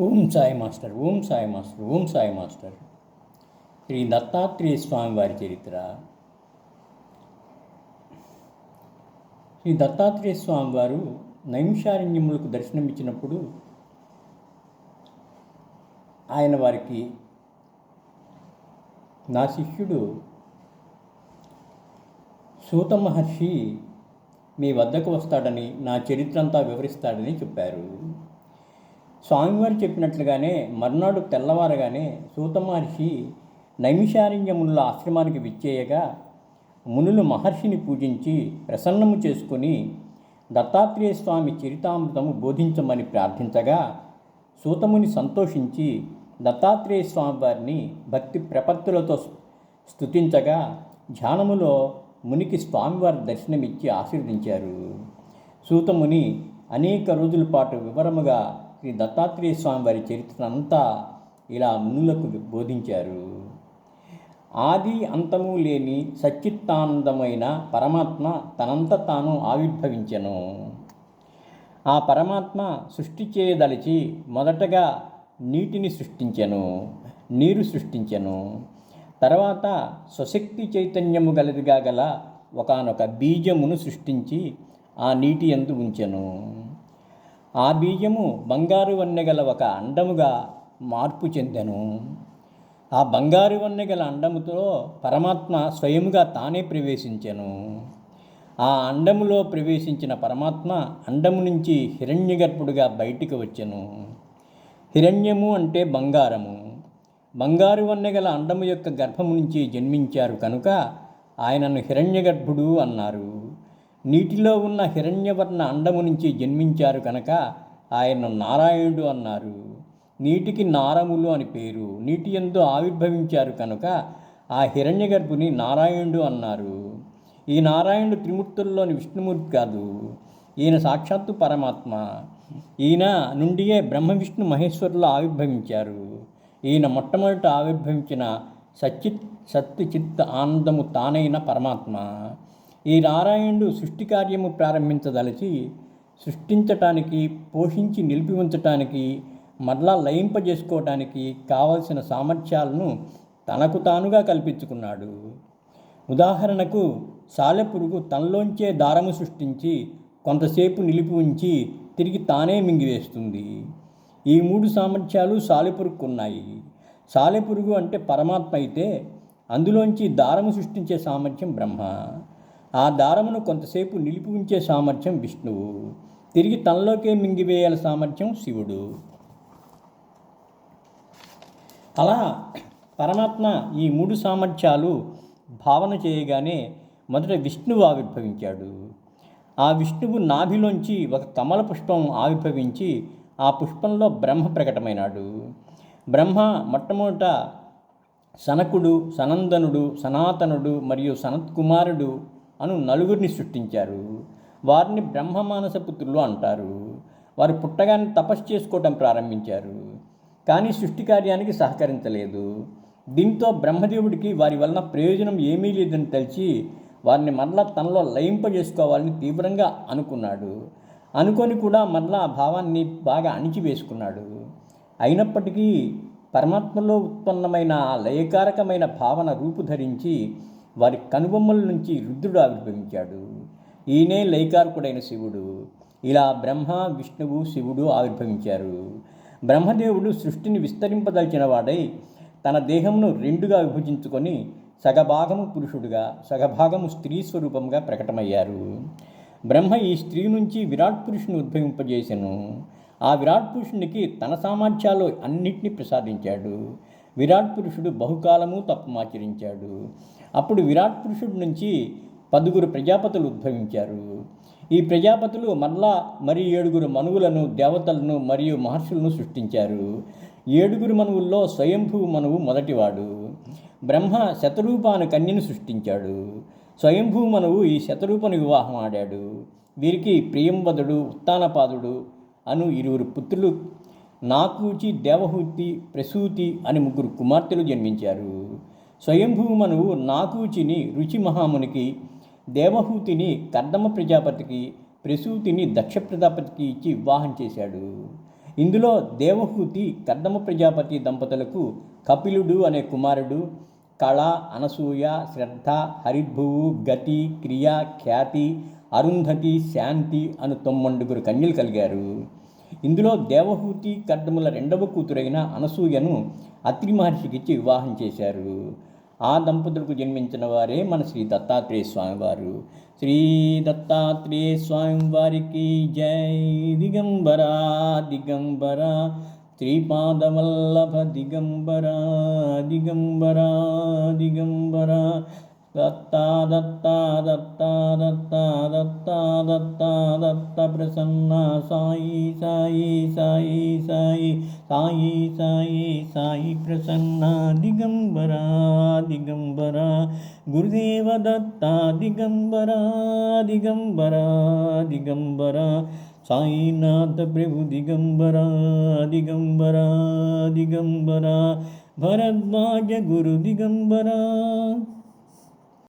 Om Sai master Om Sai master Om Sai master. Shri Dattatreya Swami వారి చరిత్ర. శ్రీ దత్తాత్రేయ స్వామి వారు నైమిషారణ్యములకు దర్శనమిచ్చినప్పుడు ఆయన వారికి నా శిష్యుడు సూత మహర్షి మీ వద్దకు వస్తాడని నా చరిత్ర అంతా వివరిస్తాడని చెప్పారు. స్వామివారు చెప్పినట్లుగానే మర్నాడు తెల్లవారగానే సూత మహర్షి నైమిషారణ్యముల ఆశ్రమానికి విచ్చేయగా మునులు మహర్షిని పూజించి ప్రసన్నము చేసుకుని దత్తాత్రేయ స్వామి చరితామృతము బోధించమని ప్రార్థించగా సూతముని సంతోషించి దత్తాత్రేయ స్వామి వారిని భక్తి ప్రపత్తులతో స్తుతించగా ధ్యానములో మునికి స్వామివారి దర్శనమిచ్చి ఆశీర్వదించారు. సూతముని అనేక రోజుల పాటు వివరముగా శ్రీ దత్తాత్రేయ స్వామి వారి చరిత్ర అంతా ఇలా మునులకు బోధించారు. ఆది అంతము లేని సచ్చిత్తానందమైన పరమాత్మ తనంత తాను ఆవిర్భవించెను. ఆ పరమాత్మ సృష్టి చేయదలిచి మొదటగా నీటిని సృష్టించెను నీరు సృష్టించెను. తర్వాత స్వశక్తి చైతన్యము గలదిగా గల ఒకనొక బీజమును సృష్టించి ఆ నీటి ఎందు ఉంచెను. ఆ బీజము బంగారు వన్నెగల ఒక అండముగా మార్పు చెందెను. ఆ బంగారు వన్నెగల అండముతో పరమాత్మ స్వయముగా తానే ప్రవేశించెను. ఆ అండములో ప్రవేశించిన పరమాత్మ అండము నుంచి హిరణ్యగర్భుడుగా బయటికి వచ్చెను. హిరణ్యము అంటే బంగారము. బంగారు వన్నెగల అండము యొక్క గర్భము నుంచి జన్మించారు కనుక ఆయనను హిరణ్యగర్భుడు అన్నారు. నీటిలో ఉన్న హిరణ్యవర్ణ అండము నుంచి జన్మించారు కనుక ఆయన నారాయణుడు అన్నారు. నీటికి నారములు అని పేరు. నీటి ఎందు ఆవిర్భవించారు కనుక ఆ హిరణ్యగర్భుని నారాయణుడు అన్నారు. ఈ నారాయణుడు త్రిమూర్తుల్లోని విష్ణుమూర్తి కాదు. ఈయన సాక్షాత్తు పరమాత్మ. ఈయన నుండియే బ్రహ్మ విష్ణు మహేశ్వరులు ఆవిర్భవించారు. ఈయన మొట్టమొదట ఆవిర్భవించిన సచిత్ సత్య చిత్త ఆనందము తానైన పరమాత్మ. ఈ నారాయణుడు సృష్టి కార్యము ప్రారంభించదలిచి సృష్టించటానికి పోషించి నిలిపి ఉంచటానికి మరలా లయింపజేసుకోవటానికి కావలసిన సామర్థ్యాలను తనకు తానుగా కల్పించుకున్నాడు. ఉదాహరణకు సాలెపురుగు తనలోంచే దారము సృష్టించి కొంతసేపు నిలిపి ఉంచి తిరిగి తానే మింగివేస్తుంది. ఈ మూడు సామర్థ్యాలు సాలెపురుగుకు ఉన్నాయి సాలెపురుగు అంటే పరమాత్మ అయితే అందులోంచి దారము సృష్టించే సామర్థ్యం బ్రహ్మ. ఆ దారమును కొంతసేపు నిలిపి ఉంచే సామర్థ్యం విష్ణువు. తిరిగి తనలోకే మింగివేయాల సామర్థ్యం శివుడు. అలా పరమాత్మ ఈ మూడు సామర్థ్యాలు భావన చేయగానే మొదట విష్ణువు ఆవిర్భవించాడు. ఆ విష్ణువు నాభిలోంచి ఒక కమల పుష్పం ఆవిర్భవించి ఆ పుష్పంలో బ్రహ్మ ప్రకటమైనాడు. బ్రహ్మ మొట్టమొదట సనకుడు సనందనుడు సనాతనుడు మరియు సనత్కుమారుడు అను నలుగురిని సృష్టించారు. వారిని బ్రహ్మమానస పుత్రులు అంటారు. వారు పుట్టగానే తపస్సు చేసుకోవటం ప్రారంభించారు. కానీ సృష్టి కార్యానికి సహకరించలేదు. దీంతో బ్రహ్మదేవుడికి వారి వలన ప్రయోజనం ఏమీ లేదని తెలిసి వారిని మరలా తనలో లయింపజేసుకోవాలని తీవ్రంగా అనుకున్నాడు. అనుకొని కూడా మరలా ఆ భావాన్ని బాగా అణిచివేసుకున్నాడు. అయినప్పటికీ పరమాత్మలో ఉత్పన్నమైన ఆ లయకారకమైన భావన రూపుధరించి వారి కనుబొమ్మల నుంచి రుద్రుడు ఆవిర్భవించాడు. ఈయనే లైకార్కుడైన శివుడు. ఇలా బ్రహ్మ విష్ణువు శివుడు ఆవిర్భవించారు. బ్రహ్మదేవుడు సృష్టిని విస్తరింపదలిచిన వాడై తన దేహమును రెండుగా విభజించుకొని సగభాగము పురుషుడుగా సగభాగము స్త్రీ స్వరూపంగా ప్రకటమయ్యారు. బ్రహ్మ ఈ స్త్రీ నుంచి విరాట్ పురుషుని ఉద్భవింపజేసెను. ఆ విరాట్ పురుషునికి తన సామర్థ్యాలు అన్నిటినీ ప్రసాదించాడు. విరాట్ పురుషుడు బహుకాలము తప్పమాచరించాడు. అప్పుడు విరాట్ పురుషుడి నుంచి పదుగురు ప్రజాపతులు ఉద్భవించారు. ఈ ప్రజాపతులు మరలా మరి ఏడుగురు మనువులను దేవతలను మరియు మహర్షులను సృష్టించారు. ఏడుగురు మనువుల్లో స్వయంభూ మనువు మొదటివాడు. బ్రహ్మ శతరూపాను కన్యను సృష్టించాడు. స్వయంభూ మనువు ఈ శతరూపను వివాహం ఆడాడు. వీరికి ప్రియంవదుడు ఉత్తానపాదుడు అను ఇరువురు పుత్రులు నాకూచి దేవహూతి ప్రసూతి అని ముగ్గురు కుమార్తెలు జన్మించారు. స్వయంభూమనువు నాకూచిని రుచి మహామునికి దేవహూతిని కర్దమ ప్రజాపతికి ప్రసూతిని దక్ష ప్రజాపతికి ఇచ్చి వివాహం చేశాడు. ఇందులో దేవహూతి కర్దమ ప్రజాపతి దంపతులకు కపిలుడు అనే కుమారుడు కళ అనసూయ శ్రద్ధ హరిద్భువు గతి క్రియ ఖ్యాతి అరుంధతి శాంతి అను తొమ్మండుగురు కన్యలు కలిగారు. ఇందులో దేవహూతి కర్దముల రెండవ కూతురైన అనసూయను అత్రి మహర్షికిచ్చి వివాహం చేశారు. ఆ దంపతులకు జన్మించిన వారే మన శ్రీ దత్తాత్రేయ స్వామివారు. శ్రీ దత్తాత్రేయ స్వామి వారికి జై దిగంబరా దిగంబరా. శ్రీపాదవల్లభ దిగంబరా దిగంబరా దిగంబరా. దత్తా దత్తా దత్తా దత్తా దత్తా దత్తా దత్త ప్రసన్న సాయి సాయి సాయి సాయి సాయి సాయి సాయి ప్రసన్న దిగంబరా దిగంబరా గురుదేవ దత్తా దిగంబరా దిగంబరా దిగంబరా సాయినాథ ప్రభు దిగంబరా దిగంబరా దిగంబరా భరద్వాజ గురు దిగంబరా